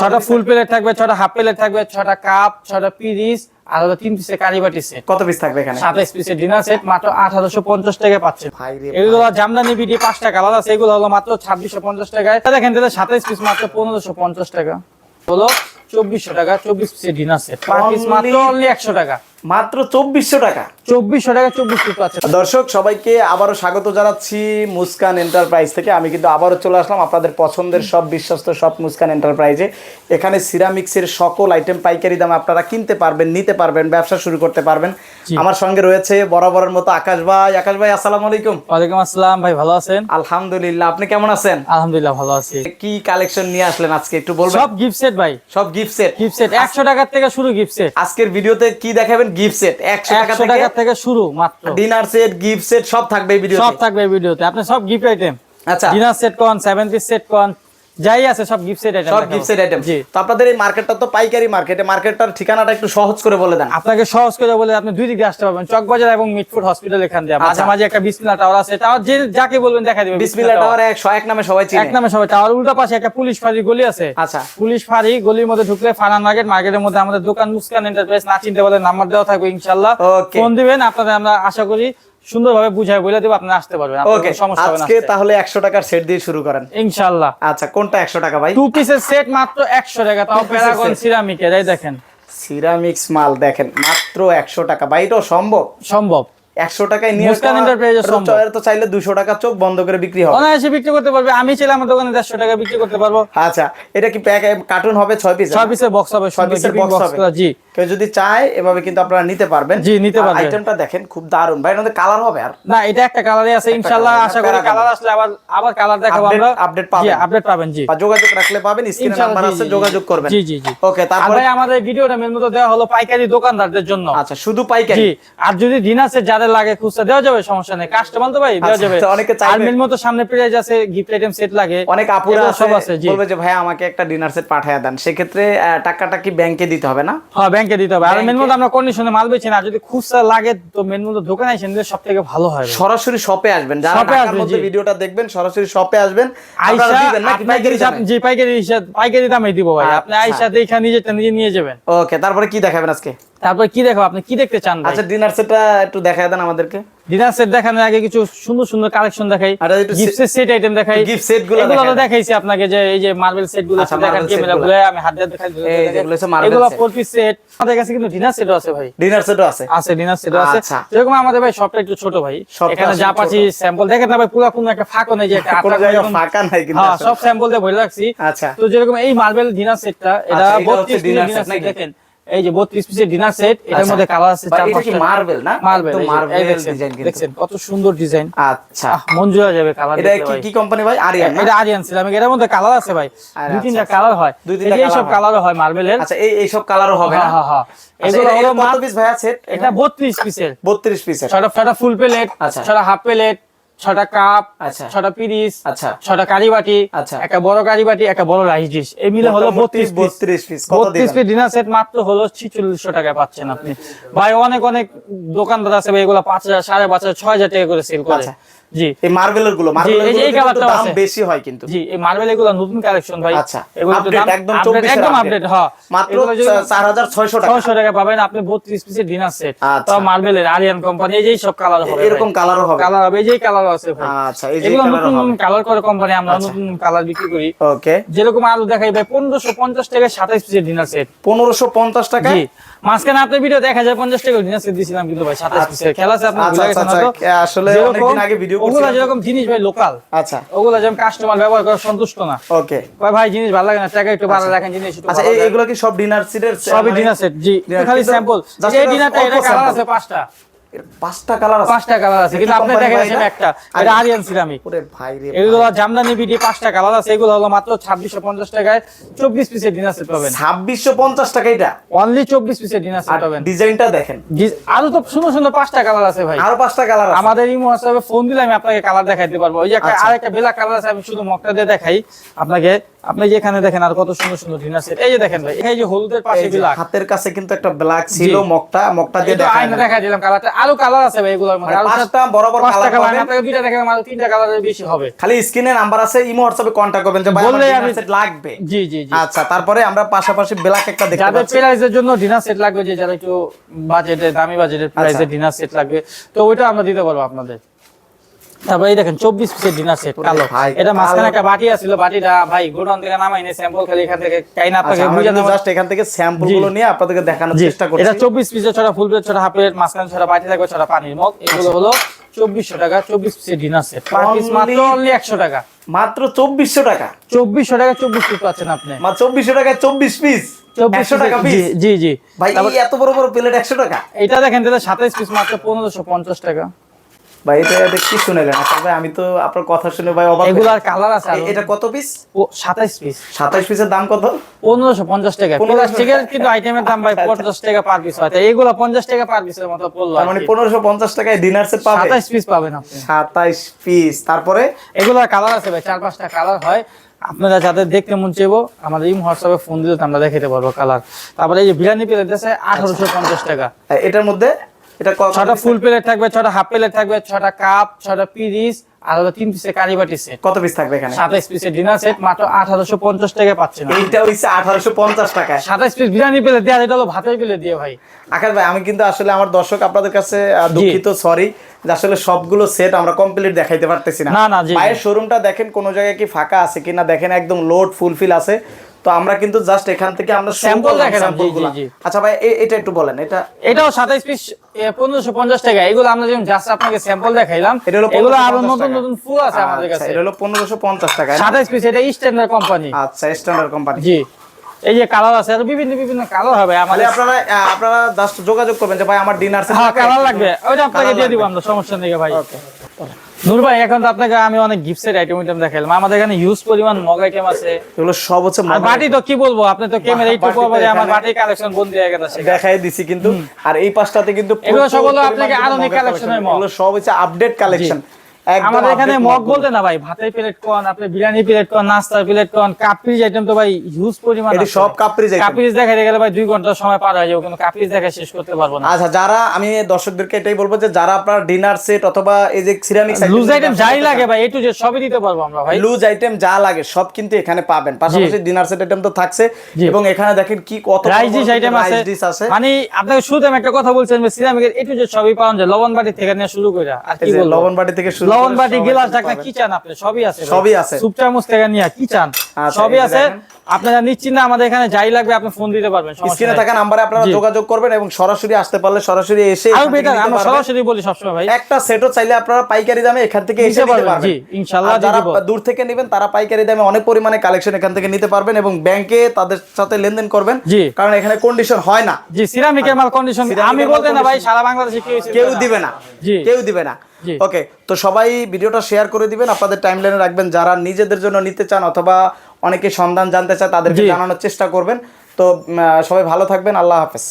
ছটা full plate থাকবে ছটা হাফ প্লেট থাকবে ছটা কাপ ছটা পিরিস আলাদা তিন পিসের কারিবাটি সেট কত পিস থাকবে এখানে? সাতাইশ পিসের ডিনার সেট মাত্র আঠারোশো পঞ্চাশ টাকায় পাচ্ছেন এগুলো জামদানি বিডি পাঁচ টাকা আছে এগুলো হলো মাত্র ছাব্বিশশো পঞ্চাশ টাকায়। দেখেন তাহলে সাতাইশ পিস মাত্র পনেরোশো পঞ্চাশ টাকা। হলো চব্বিশশো টাকা চব্বিশ পিসের ডিনার সেট পাঁচ পিস মাত্র অনলি একশো টাকা। মাত্র চব্বিশশো টাকা। চব্বিশশো টাকা চব্বিশ পিস দর্শক সবাইকে আবারও স্বাগত জানাচ্ছি মুস্কান এন্টারপ্রাইজ থেকে। আমি কিন্তু আবারও চলে আসলাম আপনাদের পছন্দের সব বিশ্বস্ত সব মুস্কান এন্টারপ্রাইজে। এখানে সিরামিক্সের সকল আইটেম পাইকারি দামে আপনারা কিনতে পারবেন নিতে পারবেন ব্যবসা শুরু করতে পারবেন। আমার সঙ্গে রয়েছে বরাবরের মতো আকাশ ভাই। আকাশ ভাই আসসালামু আলাইকুম। ওয়ালাইকুম আসসালাম ভাই ভালো আছেন? আলহামদুলিল্লাহ আপনি কেমন আছেন? আলহামদুলিল্লাহ ভালো আছি। কি কালেকশন নিয়ে আসলেন আজকে একটু বলবেন? সব গিফট সেট ভাই। সব গিফট সেট গিফট সেট একশো টাকার থেকে শুরু গিফট সেট আজকের ভিডিওতে কি দেখাবেন? গিফট সেট একশো টাকা একশো থেকে শুরু মাত্র। ডিনার সেট গিফট সেট সব থাকবে এই ভিডিওতে। সব থাকবে এই ভিডিওতে। আপনি সব গিফট আইটেম আচ্ছা। ডিনার সেট কোন সেভেন পিস সেট কোন যাই আছে সব গিফট সেট আইটেম সব গিফট সেট আইটেম জি। তো আপনাদের এই মার্কেটটা তো পাইকারি মার্কেটে মার্কেটটার ঠিকানাটা একটু সহজ করে বলে দেন। আপনাকে সহজ করে বলে আপনি দুই দিকে আসতে পারবেন চকবাজার এবং মিটফুট হসপিটাল এখান দিয়ে। মাঝে আচ্ছা। মাঝে একটা বিসমিল্লা টাওয়ার আছে টাওয়ার যে যাকে বলবেন দেখা দিবে বিসমিল্লাহ টাওয়ার 101 নামে সবাই চিনে। এক নামে সবাই টাওয়ার উল্টা পাশে একটা পুলিশ ফাঁড়ি গলি আছে। আচ্ছা। পুলিশ ফাঁড়ি গলির মধ্যে ঢুকলে ফারান মার্কেট মার্কেটের মধ্যে আমাদের দোকান মুসকান এন্টারপ্রাইজ না চিনতে বলে নাম্বার দেওয়া থাকবে ইনশাল্লাহ Okay. ফোন দিবেন আপনাদের আমরা আশা করি সুন্দরভাবে বুঝাই বলে দেবো আপনি আসতে পারবেন ওকে সমস্যা হবে না আজকে তাহলে 100 টাকার সেট দিয়ে শুরু করেন। ইনশাআল্লাহ আচ্ছা কোনটা 100 টাকা ভাই? টু পিসের সেট মাত্র একশো টাকা তাও প্যারাগন সিরামিকের এই দেখেন। সিরামিক্স মাল দেখেন মাত্র 100 টাকা। ভাই এটাও সম্ভব? সম্ভব। 100 টাকায় নিয়ে। তো চাইলে 200 টাকা চোখ বন্ধ করে বিক্রি হবে। অনায়াসে বিক্রি করতে পারবে। আমি চাইলে আমার দোকানে দেড়শো টাকা বিক্রি করতে পারব। আচ্ছা এটা কি প্যাক কার্টুন হবে? 6 পিস ছয় পিসের বক্স হবে ছয় পিসের box হবে। জি। কেউ যদি চায় এভাবে কিন্তু আপনারা নিতে পারবেন। জি, নিতে পারবেন। আইটেমটা দেখেন খুব দারুণ। ভাই এর কালার হবে আর? না এটা একটা কালারে আছে ইনশাআল্লাহ আশা করি কালার আসলে আবার আবার কালার দেখাবো আমরা। update পাবেন। জি আপডেট পাবেন জি। যোগাযোগ রাখলে পাবেন স্ক্রিনে নাম্বার আছে যোগাযোগ করবেন। জি জি জি। ওকে তারপরে আমাদের ভিডিওটা মেন মতো দেওয়া হলো পাইকারি দোকানদারদের জন্য। আচ্ছা শুধু পাইকারি? আর যদি দিন আছে যাদের লাগে খুচরা দেওয়া যাবে সমস্যা নেই। কাস্টমার তো ভাই দেওয়া আচ্ছা, যাবে। অনেকে চাইবে- আর মতো সামনে প্রাইজ আছে গিফট আইটেম সেট লাগে। অনেক আপুরা সব আছে জি। বলবে যে ভাই আমাকে একটা ডিনার সেট পাঠিয়ে দেন। সেক্ষেত্রে আহ, টাকাটা কি ব্যাংকে দিতে হবে না? হ্যাঁ ব্যাংকে দিতে হবে। আর মেন মতো আমরা কন্ডিশনে মাল বেচি না। যদি খুচরা লাগে তো মেন মতো দোকানে এসে নিলে সব থেকে ভালো হয় সরাসরি শপে আসবেন। যারা ঢাকার মধ্যে ভিডিওটা দেখবেন সরাসরি শপে আসবেন। আইসা পাইকারি হিসাব- জি পাইকারি হিসাব পাইকারি দামে দিব ভাই। আপনি আচ্ছা। আইসা দেখে নিজেটা নিজে নিয়ে যাবেন। ওকে তারপরে কি দেখাবেন আজকে? তারপর কি দেখো আপনি কি দেখতে চান আচ্ছা ডিনার সেটটা একটু দেখায় দেন আমাদেরকে। ডিনার সেট দেখানোর আগে কিছু সুন্দর সুন্দর কালেকশন দেখাই। আর একটু গিফটের সেট আইটেম দেখাই। gift set গুলো এগুলো দেখাইছি আপনাকে যে এই যে মার্বেল সেটগুলো আচ্ছা, দেখেন marble set ক্যামেরা গুলো। আমি হাত দিয়ে দেখাই এই যেগুলো হচ্ছে marble এগুলো ফোর পিস সেট আমাদের কাছে কিন্তু ডিনার সেটও আছে ভাই। ডিনার সেটও আছে। আছে ডিনার সেটও আছে। আচ্ছা। যেরকম আমাদের ভাই সবটা একটু ছোট ভাই। এখানে যা পাচ্ছি স্যাম্পল দেখেন না ভাই পুরো কোনো একটা ফাঁকও নেই যে একটা আটা এরকম- ফাঁকা নাই কিন্তু হ্যাঁ সব স্যাম্পল দিয়ে ভরে রাখছি। আচ্ছা। তো যেরকম এই মার্বেল ডিনার সেটটা এটা আচ্ছা, এটা হচ্ছে 32 ডিনার সেট দেখেন। এই যে 32 পিসের ডিনার সেট এটার আচ্ছা। মধ্যে কালার আছে চার কি পাঁচটা। মার্বেল না? মার্বেল মার্বেল ডিজাইন কিন্তু। দেখছেন কত সুন্দর ডিজাইন আচ্ছা। জুড়ে যাবে কালার এটা কি কি কোম্পানি ভাই? আরিয়ান এটা আরিয়ান সিরামিক এটার মধ্যে কালার আছে ভাই। দুই আচ্ছা, তিনটা আচ্ছা। কালার হয়। দুই এই তিনটা যে এইসব colour হয়। হয় মার্বেলের আচ্ছা এই এই সব কালারও হবে না? হ্যাঁ হ্যাঁ। হ্যাঁ আচ্ছা, এগুলো হলো পিস ভাইয়া সেট এটা 32 পিসের 32 পিসের ছটা ছটা ফুল প্লেট আচ্ছা। ছটা হাফ প্লেট ছটা কাপ আচ্ছা। ছটা পিরিস আচ্ছা। ছটা কারি বাটি আচ্ছা। একটা বড় কারি বাটি একটা বড় রাইস ডিশ। এই মিলে হলো বত্রিশ বত্রিশ পিস। 32 পিস। কত 32 দিবেন? পিস ডিনার সেট মাত্র হলো 4600 টাকায় পাচ্ছেন আপনি। ভাই অনেক অনেক দোকানদার আছে ভাই এগুলো 5000 5500 6000 টাকা করে সেল করে। আচ্ছা। জি। এই মার্বেলেরগুলো মার্বেলেরগুলো দাম বেশি হয় কিন্তু। জি এই মার্বেল এগুলো নতুন কালেকশন ভাই। আচ্ছা আপডেট একদম 24 একদম আপডেট হ্যাঁ। মাত্র এগুলো যদি 4600 টাকা। 600 টাকা পাবেন আপনি 32 পিসের ডিনার সেট আচ্ছা। তাও মার্বেলের আরিয়ান কোম্পানি এই যে সব কালার হবে এরকম কালারও হবে। কালার হবে এই যে কালার আছে ভাই। আচ্ছা এই যে নতুন কালার করে কোম্পানি আমরা আচ্ছা। নতুন কালার বিক্রি করি। ওকে যেরকম আলু দেখাই ভাই পনেরোশো পঞ্চাশ টাকা সাতাইশ পিসের ডিনার সেট 1550 টাকা জি। মাঝখানে আপনার ভিডিও দেখা যায় পঞ্চাশ টাকা ডিনার সেট দিয়েছিলাম কিন্তু ভাই সাতাইশ পিসের। খেলা আছে আপনি আচ্ছা, আচ্ছা। আচ্ছা, আসলে অনেকদিন আগে ভিডিও ওগুলা যেরকম জিনিস ভাই লোকাল আচ্ছা। ওগুলা যেমন কাস্টমার ব্যবহার করে সন্তুষ্ট না। ওকে। ভাই ভাই জিনিস ভালো লাগে না? টাকা একটু ভালো রাখেন জিনিস আচ্ছা। এগুলো কি সব ডিনার সেটের সবই ডিনার সেট জি। খালি স্যাম্পল এই ডিনারটা এটা কালার আছে পাঁচটা। পাঁচটা কালার আছে। পাঁচটা কালার আছে কিন্তু আপনি দেখেন একটা এটা আরিয়ান সিরামিক ওরে ভাই রে এগুলো জামদানি বিডি পাঁচটা কালার আছে এগুলো হলো মাত্র ছাব্বিশশো পঞ্চাশ টাকায় চব্বিশ পিসের ডিনার সেট পাবেন। 2650 টাকা এটা? অনলি চব্বিশ পিসের ডিনার আর সেট পাবেন। ডিজাইনটা দেখেন। আরও তো সুন্দর সুন্দর পাঁচটা কালার আছে ভাই। আরও পাঁচটা কালার আছে। আমাদের ইমো ফোন দিলে আমি আপনাকে কালার দেখাইতে পারব। ওই যে একটা আচ্ছা। আরেকটা বেলা কালার আছে আমি শুধু মকটা দিয়ে দেখাই। আপনাকে আপনি যেখানে দেখেন আর কত সুন্দর সুন্দর ডিনার সেট এই যে দেখেন ভাই এই যে হলুদের পাশে বিলাক হাতের কাছে কিন্তু একটা ব্ল্যাক ছিল। মকটা মকটা দিয়ে এই তো আয়না দেখা দিলাম কালারটা আরও কালার আছে ভাই এগুলোর মধ্যে। মানে পাঁচটা বড় বড় কালার পাবেন। আপনাকে দুইটা দেখাবেন মানে তিনটা কালারের বেশি হবে। খালি স্ক্রিনে নাম্বার আছে ইমো WhatsApp এ কন্টাক্ট করবেন যে ভাই বললে আমি- সেট লাগবে। জি জি জি। আচ্ছা তারপরে আমরা পাশাপাশি ব্ল্যাক একটা দেখতে পাচ্ছি। যাদের প্রাইজের জন্য ডিনার সেট লাগবে যে যারা একটু বাজেটে দামি বাজেটের। প্রাইসের ডিনার সেট লাগবে তো ওইটা আমরা দিতে পারব আপনাদের। তারপরে এই দেখেন চব্বিশ পিসের ডিনার সেট কালো। এটা মাঝখানে একটা বাটি আছিল বাটিটা ভাই গোডাউন থেকে নামাই নিয়ে স্যাম্পল খালি এখান থেকে কাইনা আপনাকে আচ্ছা জাস্ট এখান থেকে স্যাম্পলগুলো নিয়ে আপনাদেরকে দেখানোর চেষ্টা করছি। এটা চব্বিশ পিসের ছটা ফুল প্লেট ছটা হাফ প্লেট মাঝখানে ছটা বাটি থাকবে ছটা পানির মগ। এগুলো হলো চব্বিশশো টাকা চব্বিশ পিসের ডিনার সেট। পার পিস মাত্র অনলি একশো টাকা। মাত্র চব্বিশশো টাকা। চব্বিশশো টাকা চব্বিশ পিস পাচ্ছেন আপনি। মাত্র চব্বিশশো টাকায় চব্বিশ পিস চব্বিশ একশো টাকা জি জি জি। ভাই এত বড় বড় প্লেট একশো টাকা। এটা দেখেন সাতাইশ পিস মাত্র পনেরোশো পঞ্চাশ টাকা। ভাই এটা এটা কি শুনেলেন আচ্ছা ভাই আমি তো আপনার কথা শুনে ভাই অবাক এগুলার কালার আছে এটা কত পিস সাতাইশ পিস সাতাশ পিসের দাম কত? পনেরোশো পঞ্চাশ টাকা। 1500 প্লাস্টিকের কিন্তু আইটেমের দাম ভাই পঞ্চাশ টাকা পার পিস হয়। এইগুলো পঞ্চাশ টাকা পার পিসের মতো পড়ল তার মানে পনেরোশো পঞ্চাশ টাকায় ডিনার সেট পাবে? সাতাইশ পিস পাবেন আপনি। সাতাইশ পিস তারপরে? এগুলোর কালার আছে ভাই চার পাঁচটা কালার হয়। আপনারা যাদের দেখতে মন চাইব আমাদের ইম হোয়াটসঅ্যাপে ফোন দিলে আমরা দেখাতে পারব কালার তারপরে এই যে বিরিয়ানি প্লেট আছে আঠারোশো পঞ্চাশ টাকা। এটার মধ্যে এটা ছটা ফুল প্লেট থাকবে? ছটা হাফ প্লেট থাকবে ছটা কাপ ছটা পিরিস আর হলো তিন পিসের কারি বাটি সেট কত পিস থাকবে এখানে? সাতাইশ পিসের ডিনার সেট মাত্র পাচ্ছেন এইটা হইছে টাকায়। পিস বিরিয়ানি দেওয়া এটা হলো ভাতের প্লেট দিয়ে ভাই। আকাশ ভাই আমি কিন্তু আসলে আমার দর্শক আপনাদের কাছে দুঃখিত সরি যে আসলে সবগুলো সেট আমরা কমপ্লিট দেখাইতে পারতেছি না। না, না। ভাইয়ের শোরুমটা দেখেন কোন জায়গায় কি ফাঁকা আছে কিনা দেখেন একদম লোড ফুলফিল আছে। তো আমরা কিন্তু জাস্ট এখান থেকে আমরা show Sample করলাম দেখালাম, sample জি, গুলা। জি, জি। আচ্ছা ভাই এটা একটু বলেন এটা এটাও সাতাইশ পিস পনেরোশো পঞ্চাশ টাকা। এগুলো আমরা যেমন জাস্ট আপনাকে স্যাম্পল দেখাইলাম এটা হলো এগুলো আরও নতুন নতুন ফুল আছে আমাদের আচ্ছা, কাছে। এটা হলো পনেরোশো পঞ্চাশ টাকা সাতাইশ পিস এটা স্ট্যান্ডার্ড কোম্পানি আচ্ছা স্ট্যান্ডার্ড কোম্পানি জি। এই যে কালার আছে আর বিভিন্ন বিভিন্ন কালার হবে আমাদের। আপনারা আপনারা জাস্ট যোগাযোগ করবেন যে ভাই আমার ডিনার হ্যাঁ কালার লাগবে। ওইটা আপনাকে দিয়ে দিব আমরা সমস্যা নেই ভাই। নূর ভাই এখন তো আপনাকে আমি অনেক গিফটসের আইটেম আইটেম দেখাইলাম। আমাদের এখানে হিউজ পরিমাণ মগ আইটেম আছে। এগুলো সব হচ্ছে আর বাটি তো কি বলব আপনি তো ক্যামেরা বাটি তো আমার বাটি কালেকশন বন্ধ হয়ে গেছে দেখাই দিছি কিন্তু। আর এই পাশটাতে কিন্তু এগুলো সব হলো আপনাকে আধুনিক কালেকশনের মগ। এগুলো সব হচ্ছে আপডেট কালেকশন আমাদের এখানে মগ বলতে না ভাই ভাতের প্লেট কোন আপনি বিরিয়ানি প্লেট কোন নাস্তার প্লেট কোন কাপড়িজ আইটেম তো ভাই হিউজ পরিমাণ এটি। সব কাপড়িজ item। কাপড়িজ দেখাইতে গেলে ভাই দুই ঘণ্টা সময় পার হয়ে যাবে কিন্তু কাপড়িজ দেখা শেষ করতে পারব না। আচ্ছা যারা আমি দর্শকদেরকে এটাই বলব যে যারা আপনার ডিনার সেট অথবা এই যে সিরামিক লুজ আইটেম যাই লাগে ভাই একটু যে সবই দিতে পারব আমরা ভাই। লুজ আইটেম যা লাগে সব কিন্তু এখানে পাবেন। পাশাপাশি ডিনার সেট আইটেম তো থাকছে এবং এখানে দেখেন কি কত আইটেম আছে। মানে আপনাকে শুরুতে আমি একটা কথা বলছেন যে সিরামিকের একটু যে সবই পাওয়া যায় লবণ বাটি থেকে নিয়ে শুরু করে আর এই কি লবণ বাটি থেকে শুরু লবণ বাটি গিলাস ঢাকা ঢাকনা কি চান আপনি সবই আছে সবই আছে। সুপ চামচ থেকে নিয়ে কি চান আচ্ছা, সবই আছে। আপনারা নিশ্চিন্তে আমাদের এখানে যাই লাগবে আপনি ফোন দিতে পারবেন স্ক্রিনে থাকা নাম্বারে আপনারা যোগাযোগ করবেন এবং সরাসরি আসতে পারলে সরাসরি এসে আরও বেটার আমরা সরাসরি বলি সবসময় ভাই। একটা সেটও চাইলে আপনারা পাইকারি দামে এখান থেকে এসে নিতে পারবেন, জি, ইনশাআল্লাহ যারা দূর থেকে নেবেন তারা পাইকারি দামে অনেক পরিমাণে কালেকশন এখান থেকে নিতে পারবেন এবং ব্যাংকে তাদের সাথে লেনদেন করবেন। কারণ এখানে কন্ডিশন হয় না। জি সিরামিকের মাল কন্ডিশন আমি বলতে না ভাই সারা বাংলাদেশে কেউ কেউ দিবে না। জি। কেউ দিবে না। ওকে তো সবাই ভিডিওটা শেয়ার করে দিবেন আপনাদের টাইম লাইনে রাখবেন। যারা নিজেদের জন্য নিতে চান অথবা অনেকে সন্ধান জানতে চায় তাদেরকে জানানোর চেষ্টা করবেন। তো আহ, সবাই ভালো থাকবেন আল্লাহ হাফেজ।